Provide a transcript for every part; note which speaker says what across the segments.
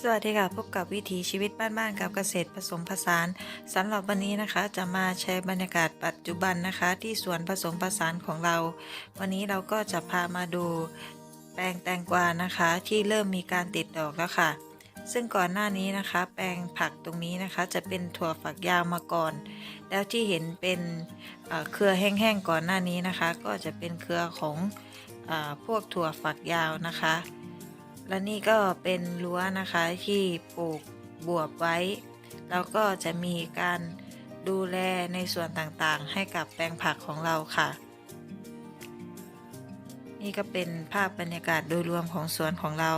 Speaker 1: สวัสดีค่ะพบกับวิถีชีวิตบ้านๆกับเกษตรผสมผสานสำหรับวันนี้นะคะ จะมาแชร์บรรยากาศปัจจุบันนะคะ ที่สวนผสมผสานของเรา วันนี้เราก็จะพามาดูแปลงแตงกวานะคะ ที่เริ่มมีการติดดอกแล้วค่ะ ซึ่งก่อนหน้านี้นะคะ แปลงผักตรงนี้นะคะ จะเป็นถั่วฝักยาวมาก่อน แล้วที่เห็นเป็นเครือแห้งๆก่อนหน้านี้นะคะ ก็จะเป็นเครือของอพวกถั่วฝักยาวนะคะ และนี่ก็เป็นรั้วนะคะที่ปลูกบวบไว้ แล้วก็จะมีการดูแลในส่วนต่างๆ ให้กับแปลงผักของเราค่ะ นี่ก็เป็นภาพบรรยากาศโดยรวมของสวนของเรา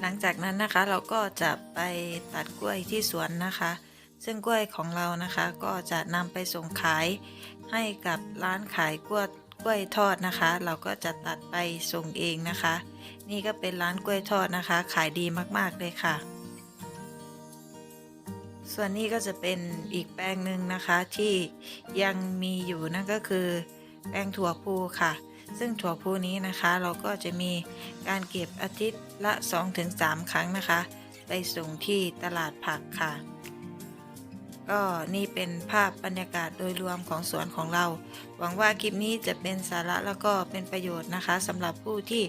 Speaker 1: หลังจากนั้นนะคะเราก็จะไปตัดกล้วยที่สวนนะคะ ซึ่งกล้วยของเรานะคะก็จะนำไปส่งขายให้กับร้านขายกล้วยกล้วยทอดนะคะ เราก็จะตัดไปส่งเองนะคะ นี่ก็เป็นร้านกล้วยทอดนะคะ ขายดีมากๆเลยค่ะ ส่วนนี้ก็จะเป็นอีกแปลงหนึ่งนะคะที่ยังมีอยู่นั่นก็คือ แปลงถั่วพูค่ะ ซึ่งถั่วพูนี้นะคะเราก็จะมีการเก็บอาทิตย์ละ 2-3 ครั้งนะคะ ไปส่งที่ตลาดผักค่ะ ก็นี่เป็นภาพบรรยากาศโดยรวมของสวนของเรา หวังว่าคลิปนี้จะเป็นสาระแล้วก็เป็นประโยชน์นะคะสำหรับผู้ที่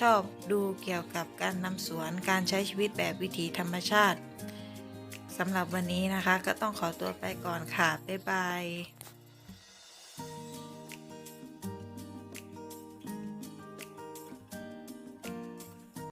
Speaker 1: ชอบดูเกี่ยวกับการนำสวนการใช้ชีวิตแบบวิถีธรรมชาติสำหรับวันนี้นะคะก็ต้องขอตัวไปก่อนค่ะ บ๊ายบาย